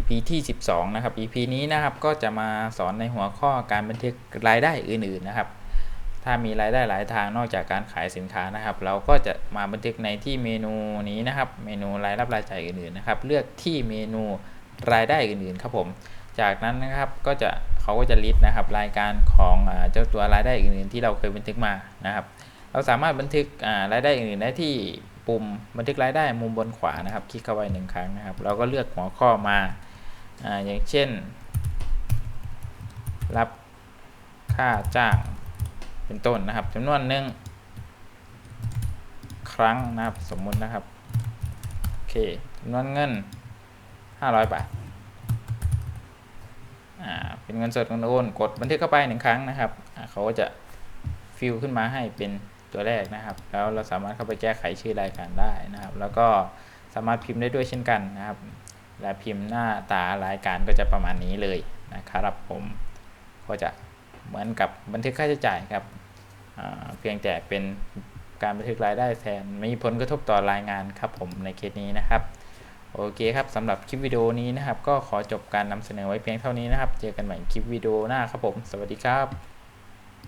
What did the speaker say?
EP ที่ 12 นะครับ EP นี้นะครับก็จะมาสอนในหัวข้อการบันทึกรายได้อื่นๆนะครับ ถ้ามีรายได้หลายทางนอกจากการขายสินค้านะครับ เราก็จะมาบันทึกในที่เมนูนี้นะครับ เมนูรายรับรายจ่ายอื่นๆนะครับ เลือกที่เมนูรายได้อื่นๆครับผม จากนั้นนะครับก็จะเขาก็จะลิสต์นะครับ รายการของเจ้าตัวรายได้อื่นๆ ที่เราเคยบันทึกมานะครับ เราสามารถบันทึกรายได้อื่นๆได้ที่ปุ่มบันทึกรายได้มุมบนขวานะครับ คลิกเข้าไปหนึ่งครั้งนะครับ เราก็เลือกหัวข้อมา อาอย่างเช่น รับค่าจ้างเป็นต้นนะครับจำนวนหนึ่งครั้งนะครับสมมุตินะครับโอเคจำนวนเงิน 500 บาทอ่าเป็นเงินสดเงินโอนกดบันทึกเข้าไปหนึ่งครั้งนะครับเขาก็จะฟิลขึ้นมาให้เป็นตัวแรกนะครับ แล้วเราสามารถเข้าไปแก้ไขชื่อรายการได้นะครับ แล้วก็สามารถพิมพ์ได้ด้วยเช่นกันนะครับ และพิมพ์หน้าตารายการก็จะประมาณนี้เลยนะครับผมก็จะเหมือนกับบันทึกค่าใช้จ่ายครับเพียงแต่เป็นการบันทึกรายได้แทนไม่มีผลกระทบต่อรายงานครับผมในเคสนี้นะครับโอเคครับสำหรับคลิปวิดีโอนี้นะครับ ก็ขอจบการนำเสนอไว้เพียงเท่านี้นะครับ เจอกันใหม่คลิปวิดีโอหน้าครับผม สวัสดีครับ